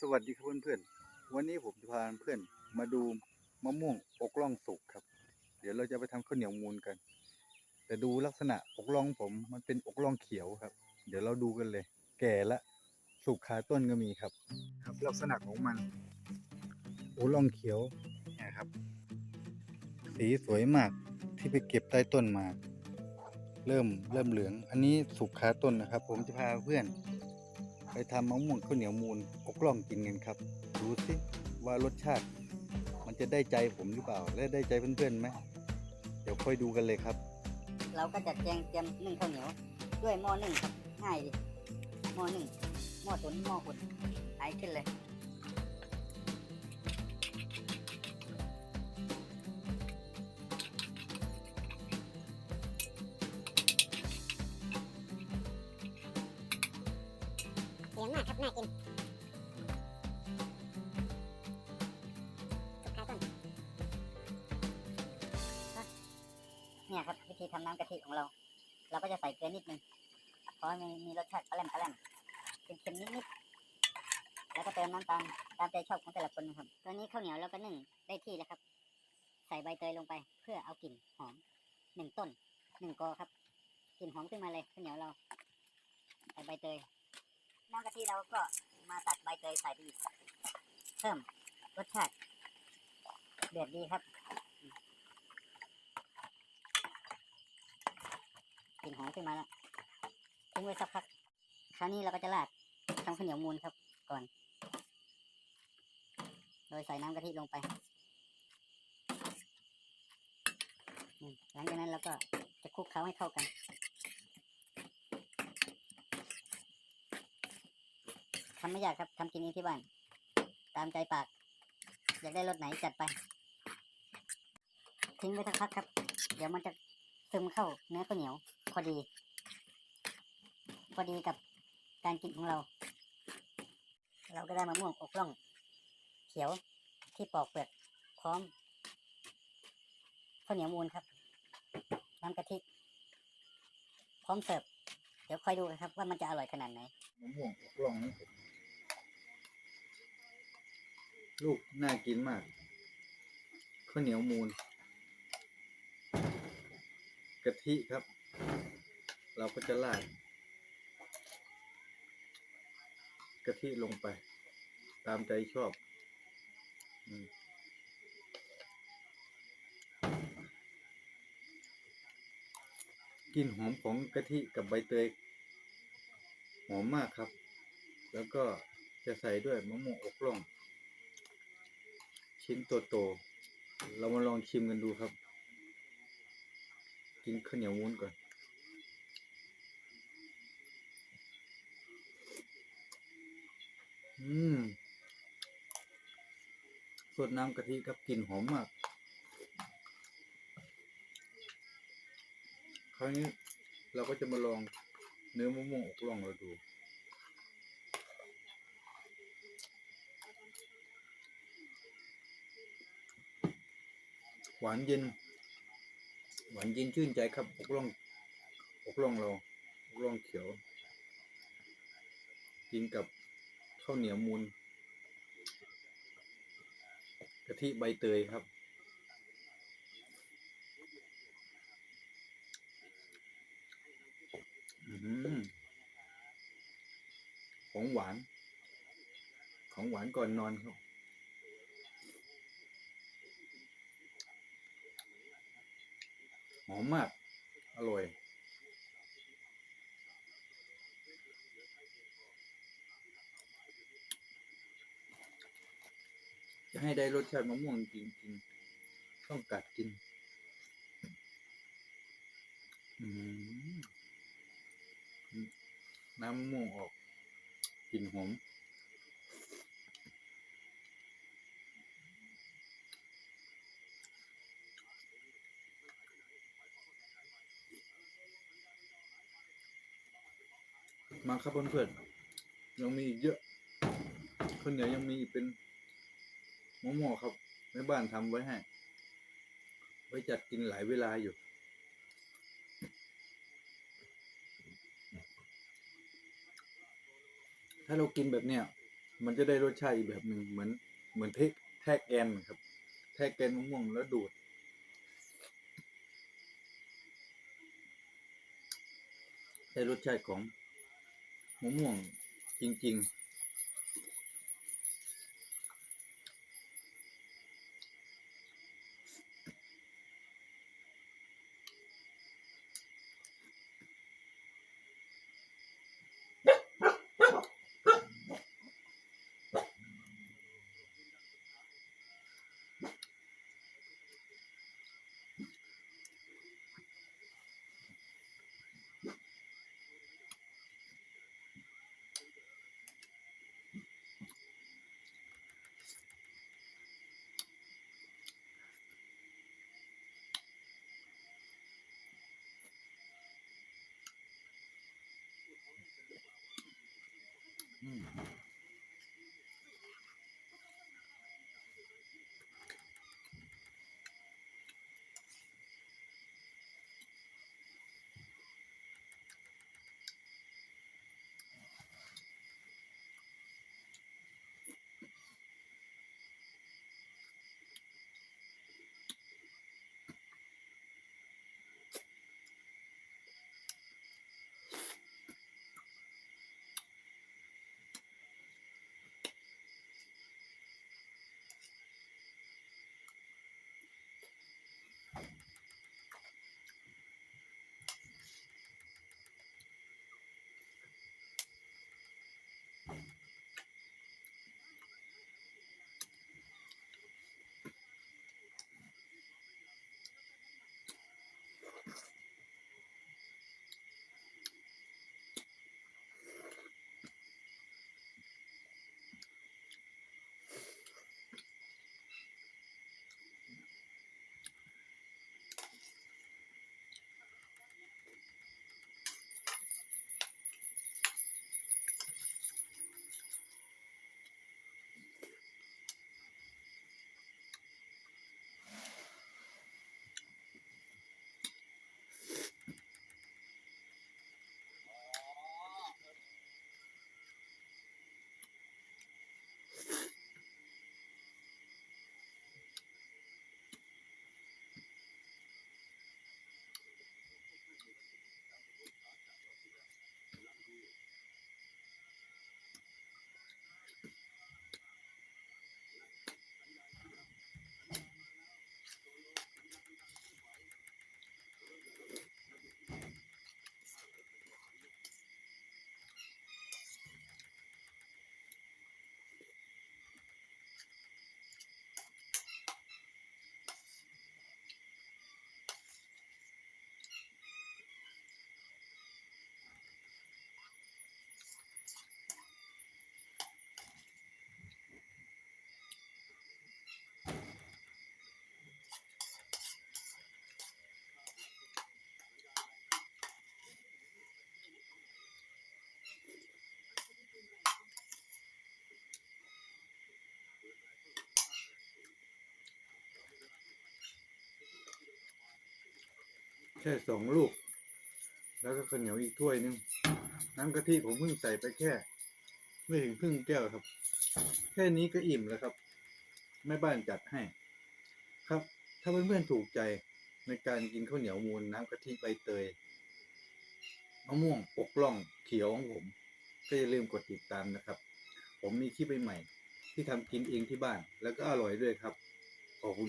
สวัสดีครับเพื่อนๆ วันนี้ผมจะพาเพื่อนมาดูมะม่วงอกล่องสุกครับ เดี๋ยวเราจะไปทำข้าวเหนียวมูลกัน แต่ดูลักษณะอกล่องผมมันเป็นอกล่องเขียวครับ เดี๋ยวเราดูกันเลย แก่ละสุกขาต้นก็มีครับ ครับ ลักษณะของมันอกล่องเขียวเนี่ยครับ สีสวยมากที่ไปเก็บใต้ต้นมา เริ่มเริ่มเหลือง อันนี้สุกขาต้นนะครับ ผมจะพาเพื่อน ไปทำมะม่วงข้าวเหนียวมูลอกล่องกินกันครับ ดูสิว่ารสชาติ มันจะได้ใจผมหรือเปล่า และได้ใจเพื่อนๆไหมเดี๋ยวค่อยดูกันเลยครับ เราก็จัดแจงเตรียมนึ่งข้าวเหนียว ด้วยหม้อนึ่งครับง่ายดิหม้อนึ่งหม้อตุ๋นหม้อขุ่นไอขึ้นเลย น่ากินสุดท้ายต้นเนี่ยครับวิธีทำน้ำกะทิของเรา เราก็จะใส่เกลือนิดนึงเพราะมีมีรสชาติกระแลมกระแลมเค็มๆนิดๆแล้วก็เติมน้ำตาลตามใจชอบของแต่ละคนนะครับ ตอนนี้ข้าวเหนียวเราก็นึ่งได้ที่แล้วครับ ใส่ใบเตยลงไป เพื่อเอากลิ่นหอมหนึ่งต้นหนึ่งกอครับกลิ่นหอมขึ้นมาเลยข้าวเหนียวเราใส่ใบเตย น้ำกะทิเราก็มาตัดใบเตยใส่ไปอีกเพิ่มรสชาติเดือดดีครับกลิ่นหอมขึ้นมาแล้วทิ้งไว้สักพัก คราวนี้เราก็จะราดทำข้าวเหนียวมูลครับก่อน โดยใส่น้ำกะทิลงไป หลังจากนั้นเราก็จะคลุกเคล้าให้เข้ากัน ทำไม่ยากครับทำกินเองที่บ้าน ตามใจปาก อยากได้รสไหนจัดไป ทิ้งไว้สักพักครับ เดี๋ยวมันจะซึมเข้าเนื้อข้าวเหนียว พอดี พอดีกับการกินของเรา เราก็ได้มะม่วงอกล่อง เขียวที่ปอกเปลือกพร้อมข้าวเหนียวมูลครับ น้ำกะทิ พร้อมเสิร์ฟ เดี๋ยวคอยดูกันครับว่ามันจะอร่อยขนาดไหนมะม่วงอกล่องนี่ ลูกน่ากินมากข้าวเหนียวมูลกะทิครับ เราก็จะราดกะทิลงไป ตามใจชอบอืมกลินหอมของกะทิกับใบเตยหอมมากครับ แล้วก็จะใส่ด้วยมะม่วงอกล่อง ชิ้นโต เรามาลองชิมกันดูครับ กินข้าวเหนียวมูนก่อน อืมสดน้ำกะทิครับกลิ่นหอมมาก คราวนี้เราก็จะมาลองเนื้อมะม่วงอกล่องเราดู หวานเย็น หวานเย็นชื่นใจครับอกล่องอกล่องเราอกล่องเขียว กินกับข้าวเหนียวมูลกะทิใบเตยครับอืมของหวาน ของหวานก่อนนอนครับ อมมาก อร่อย จะให้ได้รสชาติมะม่วงจริงๆต้องกัดกิน น้ำมะม่วงออกกลิ่นหอม มาครับเพื่อนๆยังมีอีกเยอะข้าวเหนียวยังมีอีกเป็นมะม่วงครับแม่บ้านทำไว้ให้ ไว้จัดกินหลายเวลาอยู่ ถ้าเรากินแบบเนี้ยมันจะได้รสชาติอีกแบบหนึ่งเหมือน เหมือนเทแทกแกนครับ แทกแกนมะม่วงแล้วดูดได้รสชาติของ มะม่วงจริง ๆ อื แค่สองลูก แล้วก็ข้าวเหนียวอีกถ้วยหนึงน้ำกะทิผมเพิ่งใส่ไปแค่ ไม่ถึงครึ่งแก้วครับ แค่นี้ก็อิ่มแล้วครับแม่บ้านจัดให้ ครับ ถ้าเพื่อนๆถูกใจในการกินข้าวเหนียวมูลน้ำกะทิใบเตยมะม่วงปกล่องเขียวของผม ก็อย่าลืมกดติดตามนะครับ ผมมีคลิปใหม่ที่ทำกินเองที่บ้านแล้วก็อร่อยด้วยครับ ขอบคุณครับ